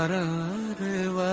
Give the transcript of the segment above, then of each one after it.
மறாருவா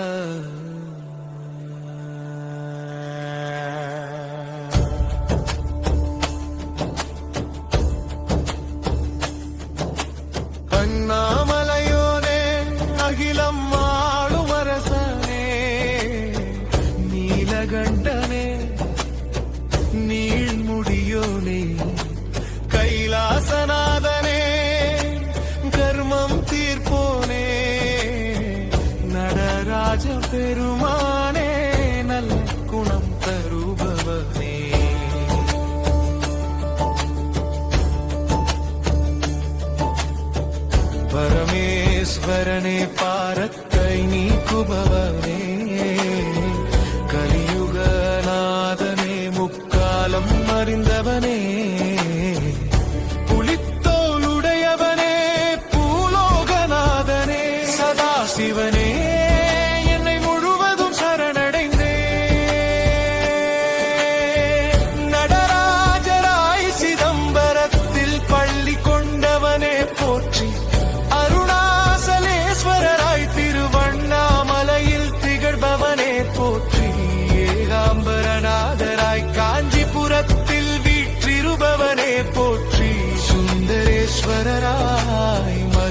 चरणे पारत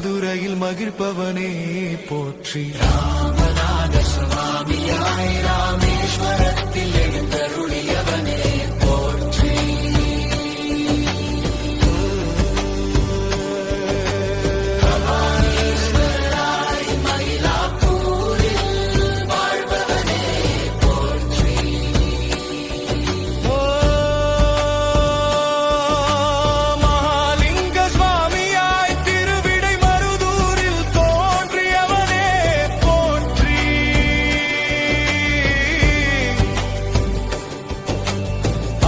மதுரையில் மகிழ்பவனே போற்றி. ராமநாத சுவாமியாய் ராமேஸ்வரத்தில் எழுந்தருளிய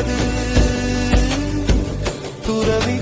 கொண்டது துறவி